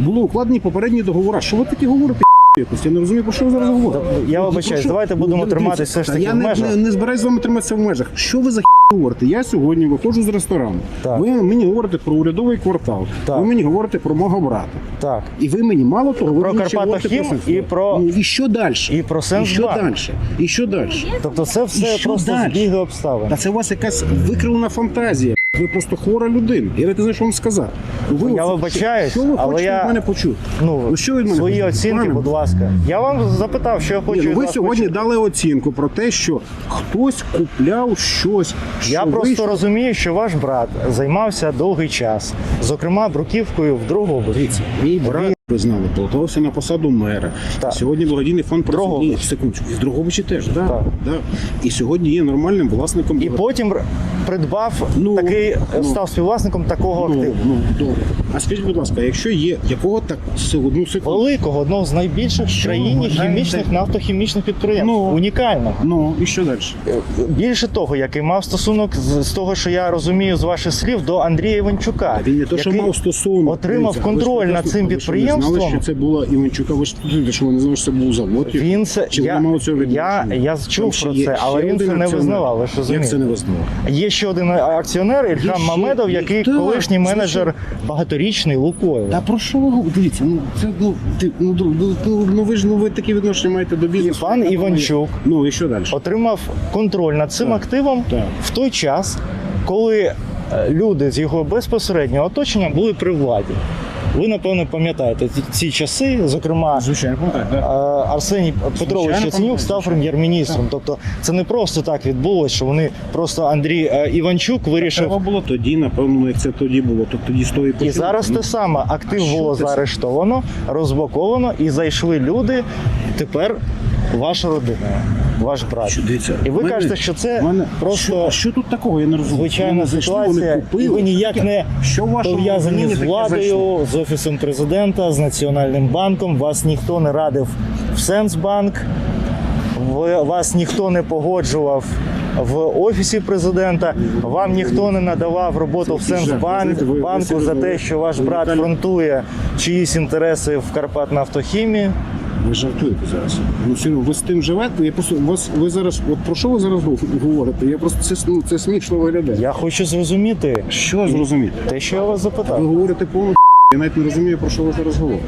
Були укладені попередні договори. Що ви такі говорите? Якось я не розумію, про що ви зараз говорите. Я Ну, вибачаюсь, давайте будемо дивіться, триматись все ж таки я в не, межах. Не, не збираюсь з вами триматися в межах. Що ви за говорите? Я сьогодні виходжу з ресторану. Так. Ви мені говорите про урядовий квартал. Так. Ви мені говорите про мого брата. Так. І ви мені мало того, ви Про мені ще Карпатохім говорите про і Сенсбанк. про- Ну, і що далі? і про І що далі? І що далі? Тобто це все І що просто далі? збіги обставин. Та це у вас якась викривлена фантазія. Ви просто хвора людина. Я навіть не знаю, що вам сказати. Ви Я оце- вибачаюсь, що ви але хочете я- від мене почути? Ну, Ну, що від мене свої хочете? оцінки, Пане? будь ласка. Я вам запитав, що я хочу. Ні, ну від ви вас сьогодні почути. дали оцінку про те, що хтось купляв щось. Я що просто розумію, що ваш брат займався довгий час, зокрема бруківкою в другому Дивіться, мій брат, ви знали, балотувався на посаду мера. Так. Сьогодні благодійний фонд. Ні, секундочку. І в Дрогобичі теж, да, Так. Да. І сьогодні є нормальним власником. І потім придбав Ну, такий, ну. став співвласником такого ну, активу. ну, добре. А скажіть, будь ласка, якщо є якого так одну секунду. Великого, одного з найбільших в країні хімічних нафтохімічних підприємств. Ну. Унікального. Ну і що далі? Більше того, який мав стосунок з, з того, що я розумію з ваших слів, до Андрія Іванчука. Він не то, що мав стосунок. отримав контроль над цим не знали, що це була Іванчука. Ви ж що ви не знали, що це був завод. Він це Чи я, ви мали цього я, відношення? я чув про це, але він це не визнавав. Ви ж Як це не визнавав? Є ще один акціонер Ільхам Мамедов, який Так, колишній менеджер багаторічний Лукойл. Та про що ви? Дивіться, ну це ну ти ну, друг, ну, ну, ну ви ж ну ви такі відношення маєте до бізнесу. пан Іванчук Ну і що далі? отримав контроль над цим Так, активом так. в той час, коли е, люди з його безпосереднього оточення були при владі. Ви напевно пам'ятаєте ці, часи, зокрема. Звичайно, да. Арсеній Петрович Яценюк став прем'єр-міністром. Тобто це не просто так відбулося, що вони просто Андрій е, Іванчук вирішив. Треба було тоді, напевно, як це тоді було, то тоді з тої І зараз Ну, те саме актив а було заарештовано, розблоковано і зайшли люди. Тепер ваша родина, ваш брат. Що, дивіться, І ви мене- кажете, що це мене- просто що, а що тут такого? Я не розумію. звичайна Вони зайшли, вони ситуація, купили. і ви ніяк не що в вашому пов'язані розумінні з таке зайшло? владою, з офісом президента, з національним банком. Вас ніхто не радив в Сенсбанк, ви- вас ніхто не погоджував. В офісі президента вам ніхто не надавав роботу в жах. Сенсбанк знаєте, ви- ви банку за серйозно, те, що ваш брат Віталій- фронтує чиїсь інтереси в Карпатнафтохімії. Ви жартуєте зараз. Ну серйозно, ви з тим живете. Я просто вас ви зараз. От про що ви зараз говорите? Я просто це ну, це смішно виглядає. Я хочу зрозуміти Що зрозуміти? те, що я вас Ви запитав. говорите повну. Я навіть не розумію, про що ви зараз говорите.